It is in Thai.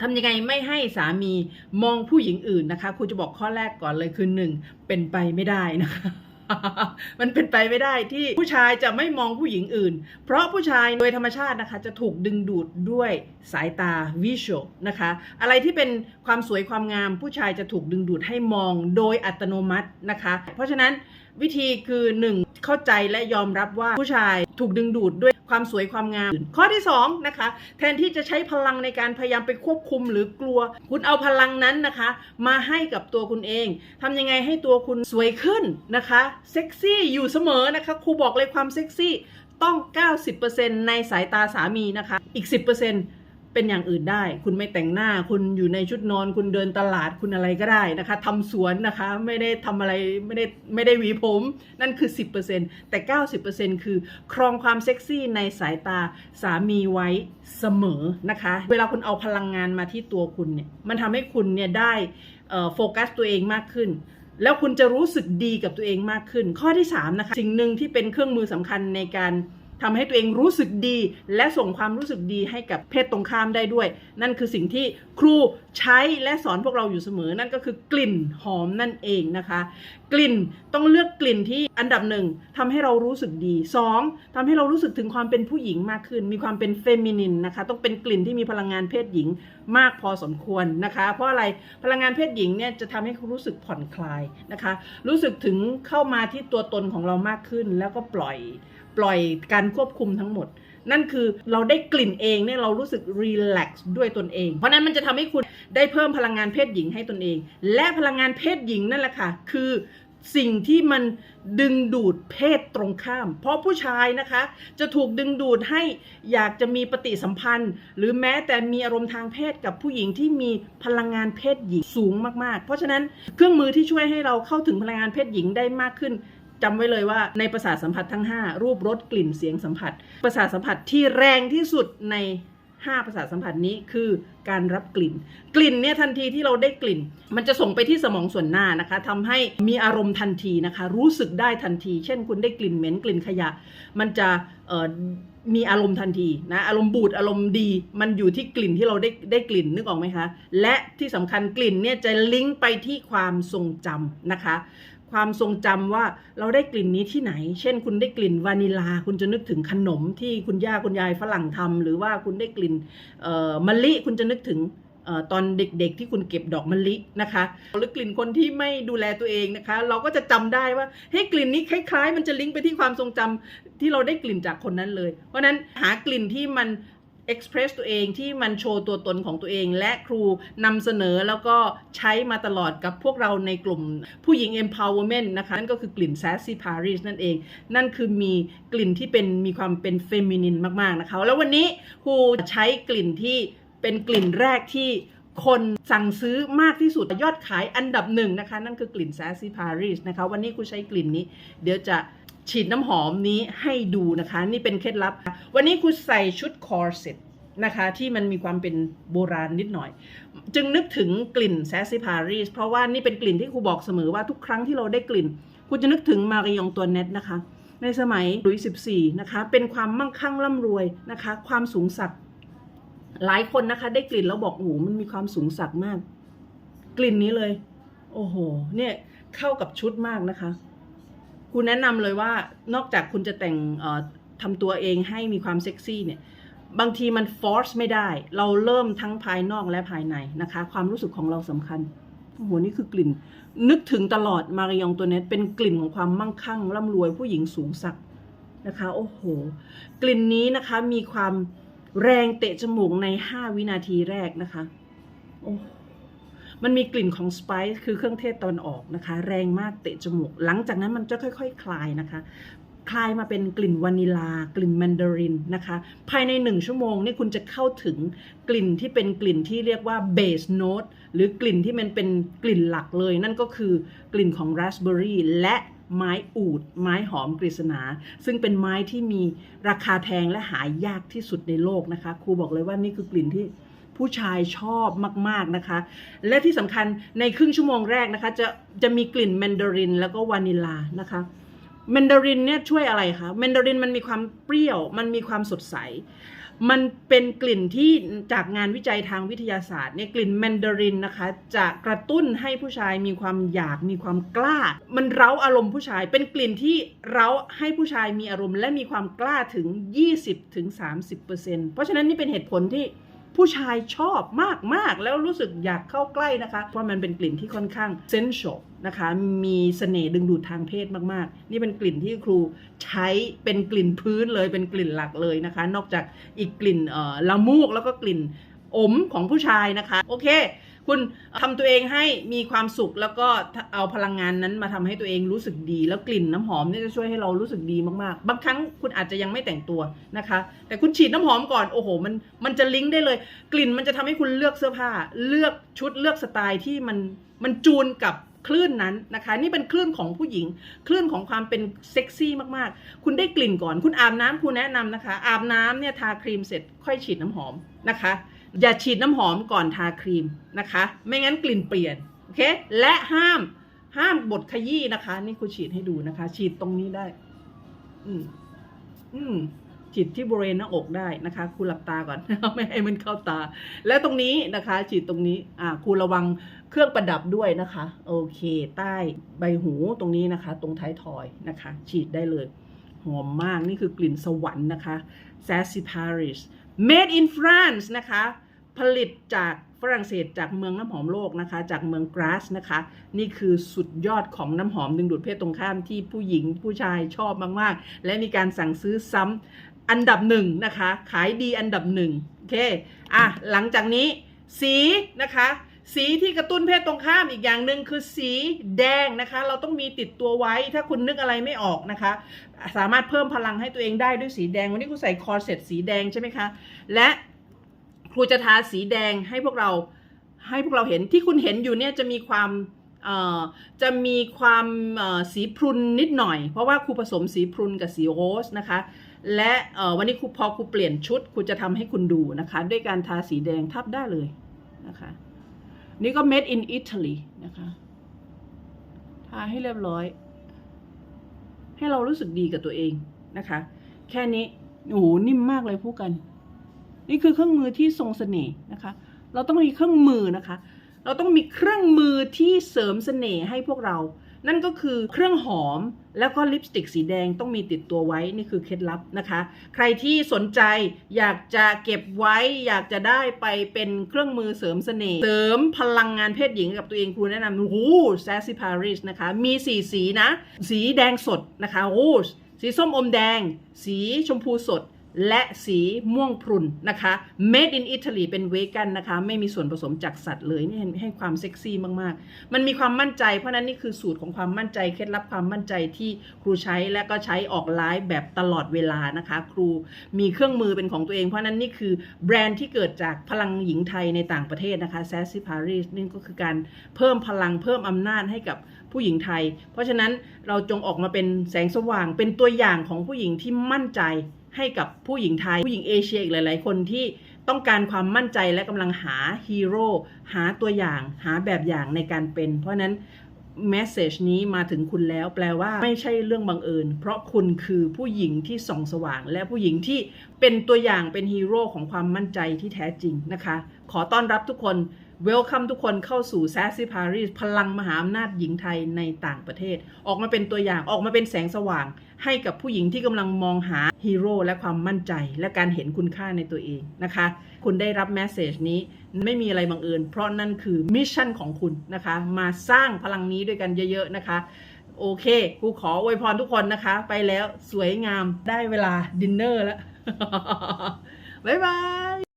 ทำยังไงไม่ให้สามีมองผู้หญิงอื่นนะคะครูจะบอกข้อแรกก่อนเลยคือหนึ่งเป็นไปไม่ได้นะคะมันเป็นไปไม่ได้ที่ผู้ชายจะไม่มองผู้หญิงอื่น เพราะผู้ชายโดยธรรมชาตินะคะ จะถูกดึงดูดด้วยสายตาวิชวลนะคะ อะไรที่เป็นความสวยความงาม ผู้ชายจะถูกดึงดูดให้มองโดยอัตโนมัตินะคะ เพราะฉะนั้นวิธีคือหนึ่งเข้าใจและยอมรับว่าผู้ชายถูกดึงดูดด้วยความสวยความงาม ข้อที่สองนะคะแทนที่จะใช้พลังในการพยายามไปควบคุมหรือกลัว คุณเอาพลังนั้นนะคะ มาให้กับตัวคุณเองทำยังไงให้ตัวคุณสวยขึ้นนะคะเซ็กซี่อยู่เสมอนะคะครูบอกเลยความเซ็กซี่ต้อง 90%ในสายตาสามีนะคะ อีก 10% เป็นอย่างอื่นได้ คุณไม่แต่งหน้า คุณอยู่ในชุดนอน คุณเดินตลาดคุณอะไรก็ได้นะคะทำสวนนะคะไม่ได้ทำอะไรไม่ได้ไม่ได้หวีผม นั่นคือ 10%แต่ 90%คือครองความเซ็กซี่ในสายตาสามีไว้เสมอนะคะ เวลาคุณเอาพลังงานมาที่ตัวคุณเนี่ยมันทำให้คุณเนี่ยได้โฟกัสตัวเองมากขึ้นแล้วคุณจะรู้สึกดีกับตัวเองมากขึ้น ข้อที่3นะคะสิ่งหนึ่งที่เป็นเครื่องมือสำคัญในการ ทำให้ตัวเองรู้สึกดี และส่งความรู้สึกดีให้กับเพศตรงข้ามได้ด้วย นั่นคือสิ่งที่ครูใช้และสอนพวกเราอยู่เสมอ นั่นก็คือกลิ่นหอมนั่นเองนะคะ กลิ่นต้องเลือกกลิ่นที่อันดับหนึ่งทำให้เรารู้สึกดีสองทำให้เรารู้สึกถึงความเป็นผู้หญิงมากขึ้น มีความเป็นเฟมินินนะคะ ต้องเป็นกลิ่นที่มีพลังงานเพศหญิงมากพอสมควรนะคะ เพราะอะไรพลังงานเพศหญิงเนี่ยจะทำให้เขารู้สึกผ่อนคลายนะคะ รู้สึกถึงเข้ามาที่ตัวตนของเรามากขึ้นแล้วก็ปล่อย ปล่อยการควบคุมทั้งหมด นั่นคือเราได้กลิ่นเองเนี่ยเรารู้สึกรีแลกซ์ด้วยตนเอง เพราะนั้นมันจะทำให้คุณได้เพิ่มพลังงานเพศหญิงให้ตนเอง และพลังงานเพศหญิงนั่นแหละค่ะคือสิ่งที่มันดึงดูดเพศตรงข้าม เพราะผู้ชายนะคะ จะถูกดึงดูดให้อยากจะมีปฏิสัมพันธ์ หรือแม้แต่มีอารมณ์ทางเพศกับผู้หญิงที่มีพลังงานเพศหญิงสูงมากๆ เพราะฉะนั้นเครื่องมือที่ช่วยให้เราเข้าถึงพลังงานเพศหญิงได้มากขึ้น จำไว้เลยว่าในประสาทสัมผัสทั้ง 5 รูปรสกลิ่นเสียงสัมผัส ประสาทสัมผัสที่แรงที่สุดใน 5 ประสาทสัมผัสนี้คือการรับกลิ่น กลิ่นเนี่ยทันทีที่เราได้กลิ่น มันจะส่งไปที่สมองส่วนหน้านะคะทำให้มีอารมณ์ทันทีนะคะ รู้สึกได้ทันที เช่นคุณได้กลิ่นเหม็นกลิ่นขยะ มันจะมีอารมณ์ทันทีนะอารมณ์บูดอารมณ์ดี มันอยู่ที่กลิ่นที่เราได้ได้กลิ่นนึกออกไหมคะ และที่สำคัญกลิ่นเนี่ยจะลิงก์ไปที่ความทรงจำนะคะ ความทรงจำว่าเราได้กลิ่นนี้ที่ไหน เช่น คุณได้กลิ่นวานิลา คุณจะนึกถึงขนมที่คุณย่าคุณยายฝรั่งทำหรือว่าคุณได้กลิ่นเอ่อมะลิคุณจะนึกถึงเอ่อตอนเด็กๆที่คุณเก็บดอกมะลินะคะหรือกลิ่นคนที่ไม่ดูแลตัวเองนะคะ เราก็จะจำได้ว่าเฮ้ยกลิ่นนี้คล้าย ๆ มันจะลิงก์ไปที่ความทรงจำที่เราได้กลิ่นจากคนนั้นเลย เพราะฉะนั้นหากลิ่นที่มัน express ตัวเองที่มันโชว์ตัวตนของตัวเอง และครูนำเสนอแล้วก็ใช้มาตลอดกับพวกเราในกลุ่มผู้หญิง empowerment นะคะ นั่นก็คือกลิ่น sassy Paris นั่นเอง นั่นคือมีกลิ่นที่เป็นมีความเป็น feminine มาก ๆ นะคะ แล้ววันนี้ครูใช้กลิ่นที่เป็นกลิ่นแรกที่คนสั่งซื้อมากที่สุดยอดขายอันดับหนึ่งนะคะ นั่นคือกลิ่น sassy Paris นะคะ วันนี้ครูใช้กลิ่นนี้ เดี๋ยวจะ ฉีดน้ำหอมนี้ให้ดูนะคะ นี่เป็นเคล็ดลับ วันนี้คุณใส่ชุดคอร์เซ็ตนะคะที่มันมีความเป็นโบราณนิดหน่อย จึงนึกถึงกลิ่นแซสซิพารีสเพราะว่านี่เป็นกลิ่นที่ครูบอกเสมอว่าทุกครั้งที่เราได้กลิ่นคุณจะนึกถึงมาริยองตัวเน็ตนะคะ ในสมัยลุยส์14นะคะเป็นความมั่งคั่งร่ำรวยนะคะ ความสูงสักหลายคนนะคะ ได้กลิ่นแล้วบอกโอ้โหมันมีความสูงสักมาก กลิ่นนี้เลย โอ้โห เนี่ยเข้ากับชุดมากนะคะ คุณแนะนำเลยว่านอกจากคุณจะแต่งเอ่อทำตัวเองให้มีความเซ็กซี่เนี่ยบางทีมันฟอร์สไม่ได้ เราเริ่มทั้งภายนอกและภายในนะคะ ความรู้สึกของเราสำคัญโอ้โหนี่คือกลิ่น นึกถึงตลอดมาริยองตัวเนี้เป็นกลิ่นของความมั่งคั่งร่ำรวยผู้หญิงสูงสักนะคะ โอ้โห กลิ่นนี้นะคะมีความแรงเตะจมูกใน 5 วินาทีแรกนะคะ โอ้ มันมีกลิ่นของสไปซ์คือเครื่องเทศตอนออกนะคะ แรงมากเตะจมูก หลังจากนั้นมันจะค่อยๆคลายนะคะ คลายมาเป็นกลิ่นวานิลา กลิ่นแมนดารินนะคะ ภายในหนึ่งชั่วโมงนี่คุณจะเข้าถึงกลิ่นที่เป็นกลิ่นที่เรียกว่าเบสโน e หรือกลิ่นที่มันเป็นกลิ่นหลักเลย นั่นก็คือกลิ่นของราสเบอร์รี่และไม้อูด ไม้หอมกฤษณา ซึ่งเป็นไม้ที่มีราคาแพงและหายากที่สุดในโลกนะคะ ครูบอกเลยว่านี่คือกลิ่นที่ ผู้ชายชอบมาก ๆนะคะ และที่สำคัญในครึ่งชั่วโมงแรกนะคะจะจะมีกลิ่นแมนดารินแล้วก็วานิลานะคะแมนดารินเนี่ยช่วยอะไรคะแมนดารินมันมีความเปรี้ยว มันมีความสดใส มันเป็นกลิ่นที่จากงานวิจัยทางวิทยาศาสตร์เนี่ยกลิ่นแมนดารินนะคะ จะกระตุ้นให้ผู้ชายมีความอยากมีความกล้า มันเร้าอารมณ์ผู้ชาย เป็นกลิ่นที่เร้าให้ผู้ชายมีอารมณ์ และมีความกล้าถึง 20-30%ถึง30%เพราะฉะนั้นนี่เป็นเหตุผลที่ ผู้ชายชอบมากๆ แล้วรู้สึกอยากเข้าใกล้นะคะ เพราะมันเป็นกลิ่นที่ค่อนข้างเซนช a l นะคะ มีเสน่ห์ดึงดูดทางเพศมากๆ นี่เป็นกลิ่นที่ครูใช้เป็นกลิ่นพื้นเลยเป็นกลิ่นหลักเลยนะคะ นอกจากอีกกลิ่นละมูกแล้วก็กลิ่นอมของผู้ชายนะคะ โอเค คุณทำตัวเองให้มีความสุขแล้วก็เอาพลังงานนั้นมาทำให้ตัวเองรู้สึกดี แล้วกลิ่นน้ำหอมเนี่ยจะช่วยให้เรารู้สึกดีมากๆ บางครั้งคุณอาจจะยังไม่แต่งตัวนะคะ แต่คุณฉีดน้ำหอมก่อนโอ้โห มันมันจะลิงก์ได้เลย กลิ่นมันจะทำให้คุณเลือกเสื้อผ้า เลือกชุดเลือกสไตล์ที่มันมันจูนกับคลื่นนั้นนะคะ นี่เป็นคลื่นของผู้หญิง คลื่นของความเป็นเซ็กซี่มากๆ คุณได้กลิ่นก่อน คุณอาบน้ำคุณแนะนำนะคะ อาบน้ำเนี่ยทาครีมเสร็จค่อยฉีดน้ำหอมนะคะ อย่าฉีดน้ำหอมก่อนทาครีมนะคะ ไม่งั้นกลิ่นเปลี่ยนโอเคและห้ามห้ามบดขยี้นะคะ นี่คุณฉีดให้ดูนะคะ ฉีดตรงนี้ได้ อืมอืมฉีดที่บริเวณหน้าอกได้นะคะคุณหลับตาก่อน ไม่ให้มันเข้าตา และตรงนี้นะคะ ฉีดตรงนี้ อ่าคุณระวังเครื่องประดับด้วยนะคะ โอเค ใต้ใบหูตรงนี้นะคะ ตรงท้ายทอยนะคะ ฉีดได้เลย หอมมากนี่คือกลิ่นสวรรค์นะคะ s a s s i Paris made in France นะคะ ผลิตจากฝรั่งเศสจากเมืองน้ำหอมโลกนะคะ จากเมืองกราสนะคะ นี่คือสุดยอดของน้ำหอมดึงดูดเพศตรงข้ามที่ผู้หญิงผู้ชายชอบมาก ๆ และมีการสั่งซื้อซ้ำอันดับหนึ่งนะคะ ขายดีอันดับหนึ่งโอเค อะ หลังจากนี้สีนะคะ สีที่กระตุ้นเพศตรงข้ามอีกอย่างหนึ่งคือสีแดงนะคะ เราต้องมีติดตัวไว้ถ้าคุณนึกอะไรไม่ออกนะคะ สามารถเพิ่มพลังให้ตัวเองได้ด้วยสีแดง วันนี้ครูใส่คอเซ็ตสีแดงใช่ไหมคะ และครูจะทาสีแดงให้พวกเราให้พวกเราเห็นที่คุณเห็นอยู่เนี่ยจะมีความจะมีความสีพรุนนิดหน่อย เพราะว่าครูผสมสีพรุนกับสีโรสนะคะ และวันนี้ครูพอครูเปลี่ยนชุดครูจะทำให้คุณดูนะคะ ด้วยการทาสีแดงทับได้เลยนะคะ นี่ก็ made in Italy นะคะทาให้เรียบร้อย ให้เรารู้สึกดีกับตัวเองนะคะ แค่นี้โอ้โหนิ่มมากเลยพูดกัน นี่คือเครื่องมือที่ทรงเสน่ห์นะคะ เราต้องมีเครื่องมือนะคะ เราต้องมีเครื่องมือที่เสริมเสน่ห์ให้พวกเรา นั่นก็คือเครื่องหอมแล้วก็ลิปสติกสีแดงต้องมีติดตัวไว้นี่คือเคล็ดลับนะคะ ใครที่สนใจอยากจะเก็บไว้ อยากจะได้ไปเป็นเครื่องมือเสริมเสน่ห์เสริมพลังงานเพศหญิงกับตัวเองครูแนะนำโอ้โห Sassy Paris นะคะ มีสีสีนะ สีแดงสดนะคะโอ้สีส้มอมแดง สีชมพูสด และสีม่วงพรุนนะคะ made in Italy เป็นเวกันนะคะ ไม่มีส่วนผสมจากสัตว์เลยนี่ให้ความเซ็กซี่มากๆ มันมีความมั่นใจ เพราะนั้นนี่คือสูตรของความมั่นใจ เคล็ดลับความมั่นใจที่ครูใช้และก็ใช้ออกไลฟ์แบบตลอดเวลานะคะ ครูมีเครื่องมือเป็นของตัวเอง เพราะนั้นนี่คือแบรนด์ที่เกิดจากพลังหญิงไทยในต่างประเทศนะคะ Sassy Paris นี่ก็คือการเพิ่มพลังเพิ่มอำนาจให้กับผู้หญิงไทย เพราะฉะนั้นเราจงออกมาเป็นแสงสว่างเป็นตัวอย่างของผู้หญิงที่มั่นใจ ให้กับผู้หญิงไทย ผู้หญิงเอเชียอีกหลาย ๆ คนที่ต้องการความมั่นใจและกำลังหาฮีโร่หาตัวอย่างหาแบบอย่างในการเป็น เพราะนั้นแมสเซจนี้มาถึงคุณแล้วแปลว่าไม่ใช่เรื่องบังเอิญ เพราะคุณคือผู้หญิงที่ส่องสว่าง และผู้หญิงที่เป็นตัวอย่างเป็นฮีโร่ของความมั่นใจที่แท้จริงนะคะ ขอต้อนรับทุกคน เวลคัมทุกคนเข้าสู่ Sassy Paris พลังมหาอำนาจหญิงไทยในต่างประเทศ ออกมาเป็นตัวอย่างออกมาเป็นแสงสว่าง ให้กับผู้หญิงที่กำลังมองหาฮีโร่และความมั่นใจ และการเห็นคุณค่าในตัวเองนะคะ คุณได้รับแมสเซจนี้ไม่มีอะไรบังเอิญเพราะนั่นคือมิชชั่นของคุณนะคะ มาสร้างพลังนี้ด้วยกันเยอะ ๆ นะคะ โอเคครูขออวยพรทุกคนนะคะ ไปแล้วสวยงามได้เวลาดินเนอร์แล้วบ๊ายบาย